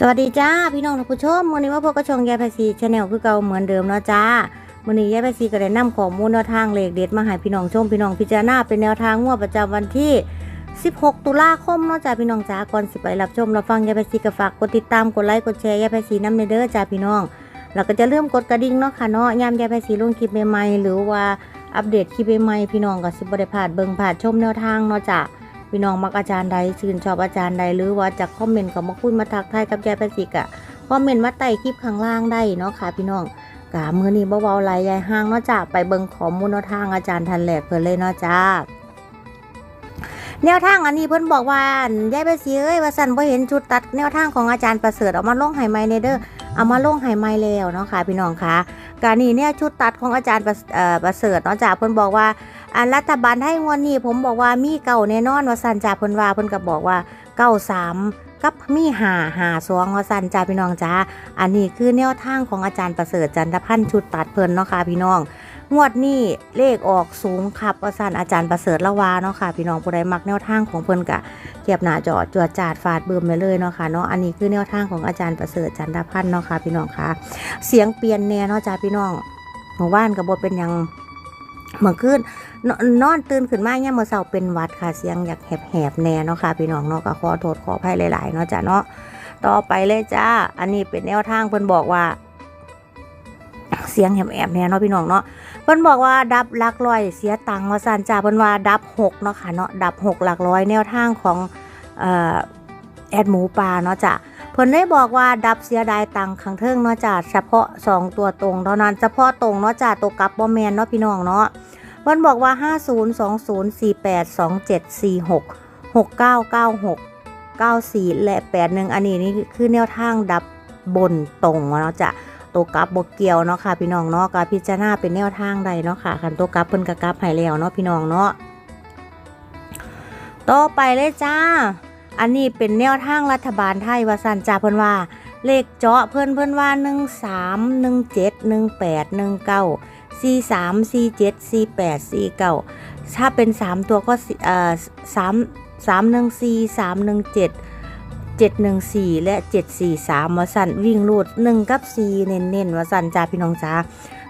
สวัสดีจ้าพี่น้องท่านผู้ชมวันนี้ว่าพวกกระชองยายภาษีชาแนลคือเก่าเหมือนเดิมเนาะจ้าวันนี้ยายภาษีก็ได้นำข้อมูลแนวทางเลขเด็ดมาให้พี่น้องชมพี่น้องพิจารณาเป็นแนวทางงวดประจำวันที่ 16 ตุลาคมเนาะจ้าพี่น้องจ้าก่อนสิไปรับชมรับฟังยายภาษีก็ฝากกดติดตามกดไลค์กดแชร์ยายภาษีน้ำในเด้อจ้าพี่น้องแล้วก็จะเริ่มกดกระดิ่งเนาะค่ะเนาะยามยายภาษีลงคลิปใหม่ๆหรือว่าอัปเดตคลิปใหม่พี่น้องก็สิบ่ได้พลาดเบิ่งพลาดชมแนวทางเนาะจ้า พี่น้องมักอาจารย์ใดชื่นชอบอาจารย์ใดหรือว่าจากคอมเมนต์ก็มาคุยมาทักทายกับยายประสิกอะคอมเมนต์มาใต้คลิปข้างล่างได้เนาะค่ะ พี่น้องกะมือนี้เบาๆไหลยายห้างเนาะจ้าไปเบิ่งข้อมูลนทางอาจารย์ทันแหลกเพิ่นเลยเนาะจ้าแนวทางอันนี้เพิ่นบอกว่ายายประสิเอ้ยว่าสันบ่เห็นชุดตัดแนวทางของอาจารย์ประเสริฐเอามาลงให้ใหม่ในเด้อเอามาลงให้ใหม่แล้วเนาะค่ะพี่น้องค่ะการนี้เนี่ยชุดตัดของอาจารย์ประเอ่อประเสริฐเนาะจ้าเพิ่นบอกว่า อันรัฐบาลให้งวดนี้ผมบอกว่ามีเก่าแน่นอนว่าสันจ่าเพิ่นว่าเพิ่นก็บอกว่าเก้าสามกับมีหาหาสองว่าสันจ่าพี่น้องจ้าอันนี้คือแนวทางของอาจารย์ประเสริฐจันทพันธ์ชุดตัดเพิ่นเนาะค่ะพี่น้องงวดนี้เลขออกสูงครับว่าสันอาจารย์ประเสริฐละวาเนาะค่ะ พี่น้องผู้ใดมักแนวทางของเพิ่นกะเทียบหน้าจอจวดจาดฟาดเบิ่มไปเลยเนาะค่ะเนาะอันนี้คือแนวทางของอาจารย์ประเสริฐจันทพันธ์เนาะค่ะพี่น้องค่ะ เสียงเปลี่ยนแน่เนาะจ้าพี่น้องหมู่บ้านกับ่เป็นยัง เมื่อคืนนนอนตื่นขึ้นมาเนี่ยามมื่อเช้าเป็นวัดค่ะเสียงอยากแหบๆแน่เนาะค่ะพี่น้องเนาะก็ขอโทษขออภัยหลายๆเนาะจ้ะเนาะต่อไปเลยจ้า อันนี้เป็นแนวทางเพิ่นบอกว่า เสียงแหบๆแน่เนาะพี่น้องเนาะเพิ่นบอกว่าดับหลักร้อยเสียตังค์ว่าซั่นจ้าเพิ่นว่าดับหกเนาะค่ะเนาะดับหกหลักร้อยแนวทางของเอ่อแอดหมูปลาเนาะจ้ะ เพิ่นได้บอกว่าดับเสียดายตังค์ข้างเทิงเนาะจ้ะเฉพาะสองตัวตรงเท่านั้นเฉพาะตรงเนาะจ้ะตัวกลับบ่แมนเนาะพี่น้องเนาะมันบอกว่า 50 20 48 27 46 6996 94 และ 81 อันนี้นี่คือแนวทางดับบนตรงเนาะจะตัวกลับบกเกี่ยวเนาะค่ะพี่น้องเนาะกาพิจารณาเป็นแนวทางใดเนาะค่ะคันตัวกลับเพิ่นกะกลับให้แล้วเนาะพี่น้องเนาะต่อไปเลยจ้า อันนี้เป็นแนวทางรัฐบาลไทยว่าสันจ้าเพิ่นว่า เลขเจาะเพิ่นเพิ่นว่า 13 17 18 19สี่สามสี่เจ็ดซีแปดซีเก้าถ้าเป็นสามตัวก็สี่เอ่อสามสามหนึ่งซีสามหนึ่งเจ็ดเจ็ดหนึ่งสี่และเจ็ดสี่สามวสันวิ่งรูดหนึ่งกับสี่เน้นๆวสันจ้าพี่น้องจ้า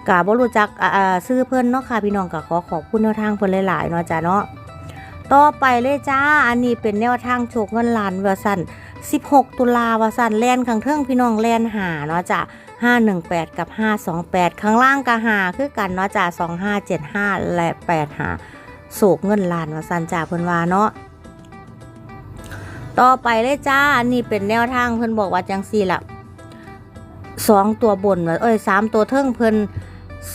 กาบ่รู้จักอ่อซื้อเพิ่นเนาะค่ะพี่น้องก็ขอขอบคุณแนวทางเพิ่นหลายๆเนาะจ้าเนาะ ต่อไปเลยจ้า อันนี้เป็นแนวทางโชคเงินล้านวสัน16 ตุลาวสันแลนข้างเทิงพี่น้องแลนหาเนาะจ้า518 กับ 528 ข้างล่างก็หาคือกันเนาะจ้า2575 และ8หาโศกเงินล้านวาสันจ่าเพิ่นว่าเนาะต่อไปเลยจ้า อันนี้เป็นแนวทางเพิ่นบอกว่าจังซี่ละสองตัวบนว่าเอ้ยสามตัวเทิงเพิ่น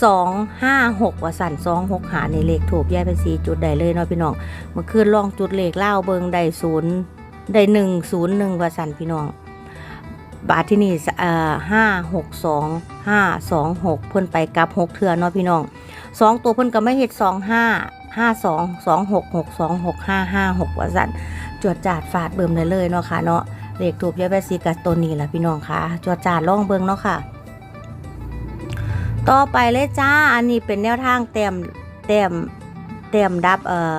สองห้าหกว่าสั่นสองหกหาในเลขถูกแยกเป็นสีจุดใดเลยเนาะพี่น้องเมื่อคืนลองจุดเลขเล่าเบิงได้ศูนย์ได้หนึ่งศูนย์หนึ่งว่าสั่นพี่น้อง บาทที่นี่เอ่อห้าหกสองห้าสองหกเพิ่นไปกับหกเทือเนาะพี่น้องสองตัวเพิ่นก็ไม่เห็ดสองห้าห้าสองสองหกหกสองหกห้าห้าหกว่าสั่นจวดจาดฟาดเบิ่มเลยเลยเนาะค่ะเนาะเลขถูกแยายแบซีกับตัวนี้แหละพี่น้องค่ะจวดจาดล่องเบิงเนาะค่ะ ต่อไปเลยจ้า อันนี้เป็นแนวทางเต็มเต็มเต็มดับเอ่อ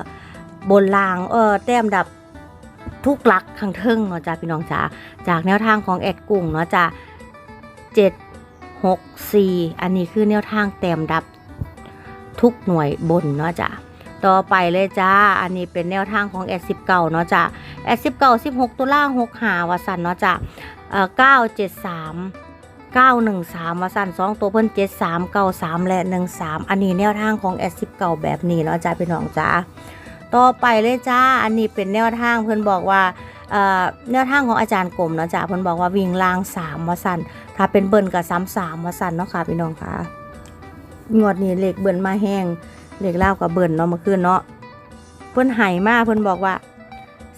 บนรางเอ่อเต็มดับทุกหลักข้างเทิงเนาะจ้าพี่น้องจ้าจากแนวทางของแอดกุ้งเนาะจ้ะเจ็ดหกสี่อันนี้คือแนวทางเต็มดับทุกหน่วยบนเนาะจ้ะต่อไปเลยจ้า อันนี้เป็นแนวทางของแอดสิบเก้าเนาะจ้ะแอดสิบเก้าสิบหกตุลาหกหาวาสันเนาะจ้ะเอ่อเก้าเจ็ดสาม เก้าหนึ่งสามาสันสองตัวเพิ่นเจ็ดสามเก้าสามและหนึ่งสามอันนี้แนวทางของแอดสิบเก้าแบบนี้เนาะจ้ะพี่น้องจ้าต่อไปเลยจ้า อันนี้เป็นแนวทางเพิ่นบอกว่าแนวทางของอาจารย์กรมเนาะจ้ะเพิ่นบอกว่าวิ่งลางสามว่าสั่นถ้าเป็นเบิ่นกับซ้ำสามว่าสั่นเนาะค่ะพี่น้องค่ะงวดนี้เหลขเบิ่นมาแห้งเหลขเล่าวกับเบิ่นเนาะเมื่อคืนเนาะเพิ่นไห้มาเพิ่นบอกว่า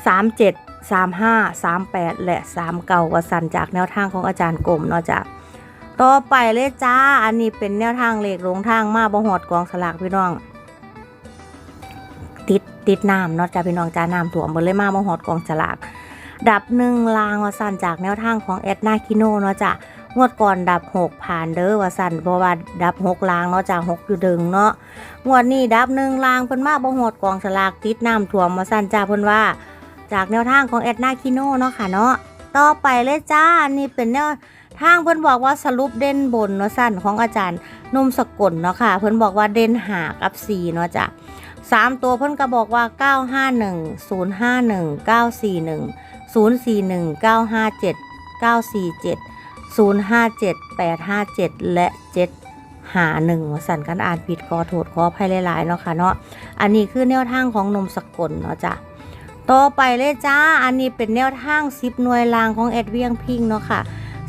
สามเจ็ดสามห้าสามแปดและสามเก้าว่าสั่นจากแนวทางของอาจารย์กรมเนาะจ้ะ ต่อไปเลยจ้า อันนี้เป็นแนวทางเลขลงทางมาบ่หอดกองสลากพี่น้อง ติดติดน้ำเนาะจ้ะพี่น้องจ้าน้ำถ่วมเบเลยมาบ่หอดกองสลาก ดับหนึ่งลางวสันจากแนวทางของแอดนาคิโนเนาะจ้ะงวดก่อนดับหกผ่านเด้อวาสันเพราะว่าดับหกลางเนาะจ้ะหกอยู่ดึงเนาะงวดนี้ดับหนึ่งลางเพิ่นมาบ่โหดกองสลากติดน้ำท่วมวาสันจ้าเพิ่นว่า จากแนวทางของแอดนาคิโนเนาะค่ะเนาะต่อไปเลยจ้าอันนี้เป็นแนว ทางเพิ่นบอกว่าสรุปเด่นบนเนาะสั้นของอาจารย์นมสกลเนาะค่ะ เพิ่นบอกว่าเด่นหากับสีเนาะจ้ะสามตัวเพิ่นก็บอกว่าเก้าห้าหนึ่งศูนย์ห้าหนึ่งเก้าสี่หนึ่งศูนย์สี่หนึ่งเก้าห้าเจ็ดเก้าสี่เจ็ดศูนย์ห้าเจ็ดแปดห้าเจ็ดและเจ็ดหาหนึ่งสั่นกันอ่านผิดขอโทษขออภัยหลายๆเนาะค่ะเนาะอันนี้คือแนวทางของนมสกลเนาะจ้ะต่อไปเลยจ้า อันนี้เป็นแนวทางสิบหน่วยล่างของแอดเวียงพิงเนาะค่ะ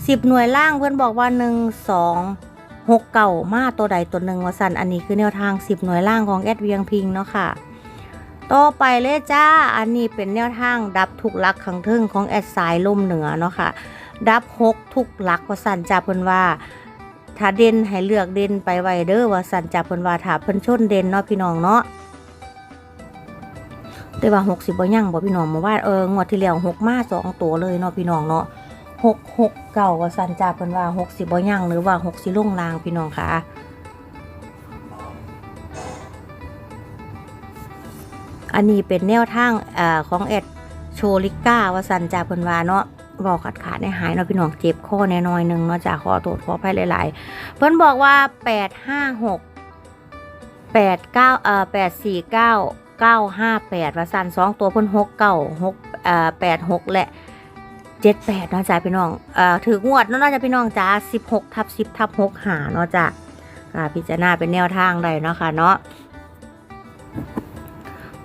สิบหน่วยล่างเพื่อนบอกว่าหนึ่งสองหกเก่ามาตัวใดตัวหนึ่งวสันอันนี้คือแนวทางสิบหน่วยล่างของแอดเวียงพิงเนาะค่ะต่อไปเลยจ้า อันนี้เป็นแนวทางดับทุกลักขังทึ่งของแอดสายลมเหนือเนาะค่ะ ดับหกทุกลักวสันจ่าเพิ่นว่าถ้าเด่นให้เลือกเด่นไปไวเดอว่าสันจ่าเพิ่นว่าถ้าเพิ่นชนเด่นเนาะพี่น้องเนาะแต่ว่าหกสิบบ่ยังบ่พี่น้องมาว่าเอองวดที่แล้วหกมาสองตัวเลยเนาะพี่น้องเนาะ หกหกเก่าว่าสันจ่าเพิ่นว่าหกสิบบ่ยังหรือว่าหกสิลงลางพี่น้องค่ะอันนี้เป็นแนวทางเอ่อของแอดโชลิก้าว่าสันจ่าเพิ่นว่าเนาะบอกขาดขาดในหายเนาะพี่น้องเจ็บคอแน่น้อยหนึงเนาะจ้าขอโทษขออภัยหลาย ๆ เพิ่นบอกว่าแปดห้าหกแปดเก้าเอ่อแปดสี่เก้าเก้าห้าแปดว่าสันสองตัวเพิ่นหกเก้าหกเอ่อแปดหกแหละ จ็ดแปดเนาะจ้าพี่น้อง เอ่อถืองวดเนาะน่าจะพี่น้องจ้าสิบหกทับสิบทับหกหาเนาะจ้าอ่าพิจารณาเป็นแนวทางใดเนาะค่ะเนาะ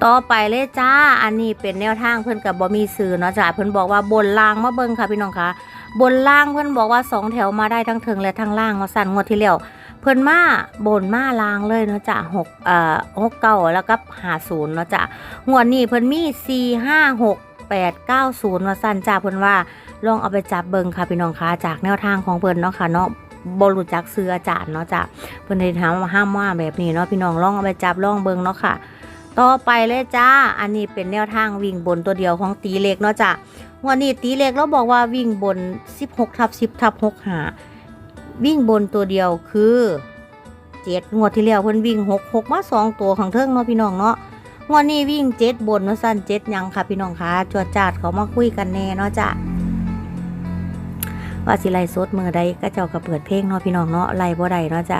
ต่อไปเลยจ้า อันนี้เป็นแนวทางเพิ่อนกับบอมีซื้อเนาะจ้าเพิ่อนบอกว่าบนล่างมาเบิ่งค่ะพี่น้องคะบนล่างเพิ่อนบอกว่าสองแถวมาได้ทั้งเทิงและทั้งล่างเนาะสั่นงวดที่แล้วเพิ่อนมาบนมาล่างเลยเนาะจ้ะหกเอ่อหกเก้าแล้วก็หาศูนย์เนาะจ้ะงวดนี้เพิ่อนมีสี่ห้าหก แปดเก้าศูนย์ว่าสั้นจ้าเพิ่นว่าลองเอาไปจับเบิงค่ะพี่น้องคะจากแนวทางของเพิ่นเนาะค่ะเนาะบรูจักซื้ออาจารย์เนาะจ้ะเพิ่นได้ถามว่าห้ามว่าแบบนี้เนาะพี่น้องลองเอาไปจับลองเบิงเนาะค่ะ ต่อไปเลยจ้า อันนี้เป็นแนวทางวิ่งบนตัวเดียวของตีเล็กเนาะจ้ะงวันนี้ตีเล็กเราบอกว่าวิ่งบน 16ทับ10ทับ6หาวิ่งบนตัวเดียวคือเจ็ดงวดที่แล้วเพิ่นวิ่งหกหกมาสองตัวของเทิงเนาะพี่น้องเนาะ งวดนี้วิ่งเจ็ดบนเนาะสั้นเจ็ดยังค่ะพี่น้องคะจวดจาดเขามาคุยกันแน่เนาะจ้ะว่าสิไล่สดมือใดก็เจ้าก็เปิดเพลงเนาะพี่น้องเนาะไลบ่ได้เนาะจ้ะ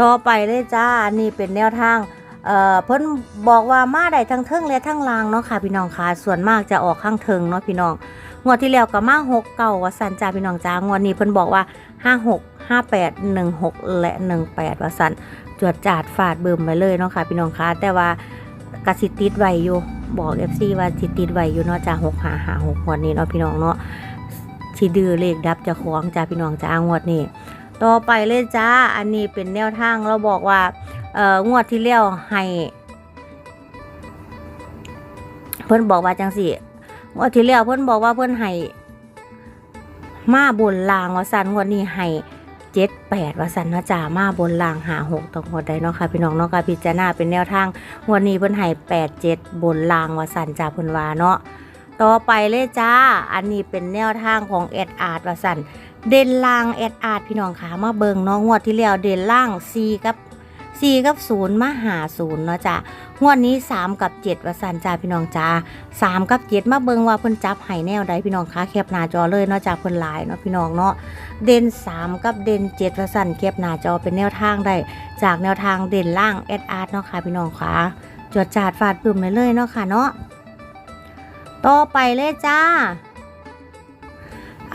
ต่อไปเลยจ้าอันนี่เป็นแนวทางเอ่อเพิ่นบอกว่ามาได้ทั้งเทิงและทั้งลางเนาะค่ะพี่น้องค่ะส่วนมากจะออกข้างเทิงเนาะพี่น้องงวดที่แล้วก็มาหกเก่าว่าสันจ้าพี่น้องจ้างวดนี้เพิ่นบอกว่าห้าหกห้าแปดหนึ่งหกและหนึ่งแปดว่าสันจวดจาดฟาดเบิ่มไปเลยเนาะค่ะพี่น้องค่ะแต่ว่า กสิติดไว้อยู่บอกเอฟซีว่าสิติดไว้อยู่เนาะจ้าหกหาหาหกงวดนี้เนาะพี่น้องเนาะที่ดื้อเลขดับจะของจ้าพี่น้องจ้างวดนี้ต่อไปเลยจ้าอันนี้เป็นแนวทางเราบอกว่าเอ่องวดที่แล้วให้เพิ่นบอกว่าจังสิงวดที่แล้วเพิ่นบอกว่าเพิ่นให้มาบนลางว่าสันงวดนี้ให้ เจ็ดแปดว่าสันนาะจ้ามาบนล่างหาหกตรงงวดใดเนาะค่ะพี่น้องเนาะค่ะพิจารณาเป็นแนวทางวดนี้เพิ่นให้แปดเจ็ดบนล่างว่าสันจ้าเพิ่นว่าเนาะต่อไปเลยจ้า อันนี้เป็นแนวทางของเอ็ดอาร์ตว่าสันเด่นล่างเอ็ดอาร์ตพี่น้องขามาเบิงเนาะงวดที่แล้วเด่นล่างซีกับสี่กับศูนย์มาหาศูนย์เนาะจ้ะงวดนี้สามกับเจ็ดว่าสันจ้าพี่น้องจ้าสามกับเจ็ดมาเบิงว่าเพิ่นจับไห้แนวใดพี่น้องคะแคบหน้าจอเลยเนาะจ้าเพิ่นหลายเนาะพี่น้องเนาะเด่นสามกับเด่นเจ็ดว่าสันแคบหน้าจอเป็นแนวทางได้จากแนวทางเด่นล่างแอดอาร์ตเนาะค่ะพี่น้องคะจวดจาดฟาดปึ่มเลยเลยเนาะค่ะเนาะต่อไปเลยจ้า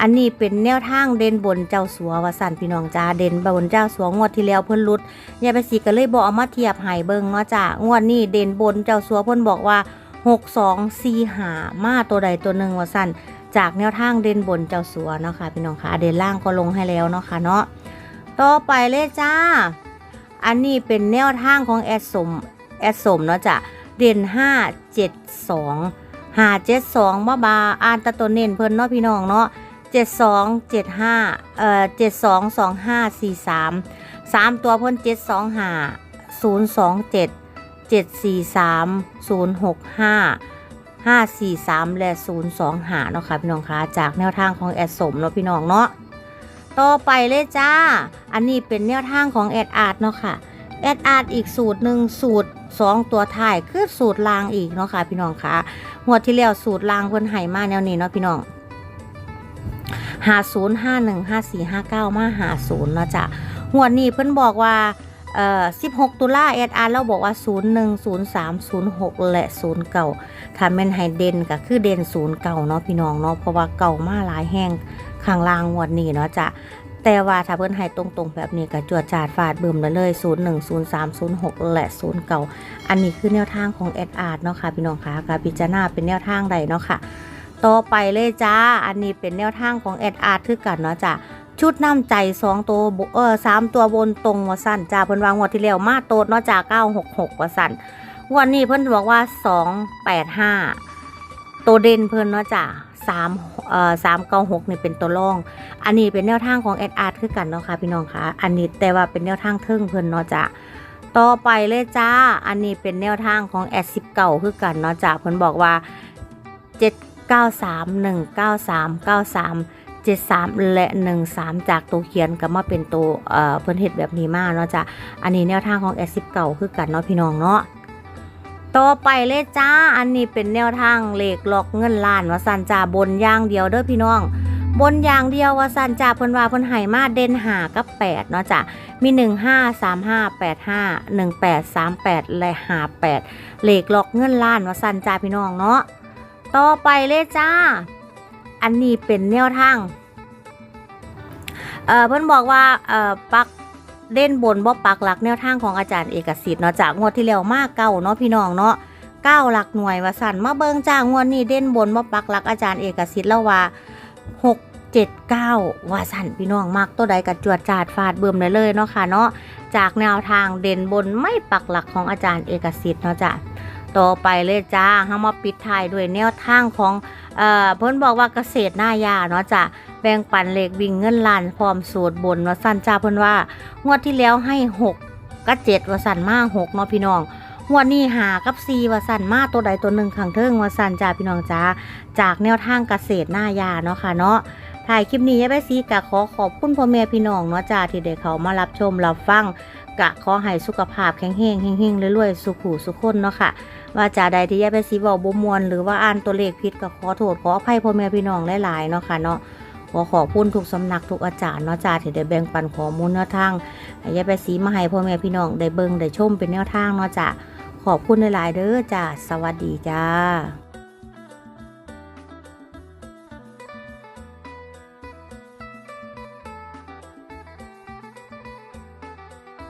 อันนี้เป็นแนวทางเด่นบนเจ้าสัววสันพี่น้องจ้าเด่นบนเจ้าสัวงวดที่แล้วเพิ่นรุดยายไปสีก็เลยบอกเอามาเทียบหายเบิ้งเนาะจ้างวดนี้เด่นบนเจ้าสัวเพิ่นบอกว่าหกสองสี่หามาตัวใดตัวหนึ่งวสันจากแนวทางเด่นบนเจ้าสัวเนาะค่ะพี่น้องค่ะเด่นล่างก็ลงให้แล้วเนาะค่ะเนาะต่อไปเลยจ้า อันนี้เป็นแนวทางของแอดสมแอดสมเนาะจ้าเด่นห้าเจ็ดสองหาเจ็ดสองบ้าบาอ่านตะตัวเน้นเพิ่นเนาะพี่น้องเนาะ 72 75เอ่อ72 25 43 3 ตัวพ่น725 027 743 065 543 และ 025เนาะค่ะพี่น้องคะจากแนวทางของแอดสมเนาะพี่น้องเนาะต่อไปเลยจ้า อันนี้เป็นแนวทางของแอดอาร์ตเนาะค่ะแอดอาร์ตอีกสูตรหนึ่งสูตร 2 ตัวถ่ายคือสูตรลางอีกเนาะค่ะพี่น้องคะหัวที่แล้วสูตรลางเนไห่มาแนวนี้เนาะพี่น้อง หาศูนย์ห้าหนึ่งห้าสี่ห้าเก้ามาหาศูนย์เนาะจ้ะงวนี้เพิ่นบอกว่าเอ่อ16 ตุลาเอสอาร์เราบอกว่า 01 03 06 และ09ถ้าแม่นให้เด่นก็คือเด่น09เนาะพี่น้องเนาะเพราะว่าเก่ามาหลายแห้งข้างล่างวดนี้เนาะจ้ะแต่ว่าถ้าเพิ่นให้ตรงๆ แบบนี้ก็จวดจาดฟาดเบึมได้เลย 01 03 06 และ09อันนี้คือแนวทางของเอสอาร์เนาะค่ะพี่น้องคะการพิจารณาเป็นแนวทางใดเนาะค่ะ ต่อไปเลยจ้า อันนี้เป็นแนวทางของเอ็ดอาร์คือกันเนาะจ้ะชุดน้ำใจสองตัวเออสามตัวบนตรงวาสันจ้าเพิ่นวางงวดที่แล้วมาโตดเนาะจ้าเก้าหกหกว่าสันวันนี้เพิ่นบอกว่าสองแปดห้าตัวเด่นเพิ่นเนาะจ้าสามเอ่อสามเก้าหกนี่เป็นตัวรอง อันนี้เป็นแนวทางของเอ็ดอาร์คือกันเนาะค่ะพี่น้องคะอันนี้แต่ว่าเป็นแนวทางเทิงเพิ่นเนาะจ้าต่อไปเลยจ้า อันนี้เป็นแนวทางของแอดสิบเก่าคือกันเนาะจ้าเพิ่นบอกว่าเจ็ด 93 193 93 73 และ 13 จากตัวเขียนก็มาเป็นตัวเอ่อเพิ่นเฮ็ดแบบนี้มาเนาะจ้ะอันนี้แนวทางของแอดซิปเก่าคือกันเนาะพี่น้องเนาะต่อไปเลยจ้า อันนี้เป็นแนวทางเลขล็อกเงินล้านว่าสันจ้าบนอย่างเดียวเด้อพี่น้อง บนอย่างเดียวว่าสันจ้าเพิ่นว่าเพิ่นให้มาเด่นหากับ8เนาะจ้ะมี1 5 3 5 8 5 1 8 3 8และ58เลขล็อกเงินล้านว่าสันจ้าพี่น้องเนาะ ต่อไปเลยจ้า อันนี้เป็นแนวทาง เอ่อเพิ่อนบอกว่า เอ่อปักเด่นบนบ่ปักหลักแนวทางของอาจารย์เอกสิทธิ์เนาะจากงวดที่แล้วมากเก้าเนาะพี่น้องเนาะเก้าหลักหน่วยว่าสั่นมาเบิงจ้างวดนี้เด่นบนบ่ปักหลักอาจารย์เอกสิทธิ์แล้วว่าหกเจ็ดเก้าว่าสั่นพี่น้องมักตัวใดกัจวดจาดฟาดเบิ่มได้เลยเนาะค่ะเนาะจากแนวทางเด่นบนไม่ปักหลักของอาจารย์เอกสิทธิ์เนาะจ้ะ ต่อไปเลยจ้าเฮามาปิดท้ายด้วยแนวทางของเอ่อเพิ่นบอกว่าเกษตรหน้ายาเนาะจ้ะแบ่งปันเลขวิ่งเงินล้านพร้อมสูตรบนว่าสั้นจ้าเพิ่นว่างวดที่แล้วให้6กับ7ว่าสั่นมา6เนาะพี่น้องงวดนี้หากับ4ว่าสั่นมาตัวใดตัวหนึ่งข้างเทิงว่าสั่นจ้าพี่น้องจ้าจากแนวทางเกษตรหน้ายาเนาะค่ะเนาะถ่ายคลิปนี้ยายแม่ซีกะขอขอบคุณพ่อแม่พี่น้องเนาะจ้าที่ได้เขามารับชมรับฟังกะขอให้สุขภาพแข็งแรงเฮงๆรวยๆสุขุสุขคนเนาะค่ะ ว่าจาใดที่แย่ไปสีบอกบ่มวนหรือว่าอ่านตัวเลขผิดก็ขอโทษขออภัยพ่อแม่พี่น้องหลายๆเนาะค่ะเนาะขอขอบคุณทุกสำนักทุกอาจารย์เนาะจ่าที่ได้แบ่งปันข้อมูลแนวทางให้แย่ไปสีมาให้พ่อแม่พี่น้องได้เบิ่งได้ชมเป็นแนวทางเนาะจ่าขอบคุณหลายๆเด้อจ่าสวัสดีจ้า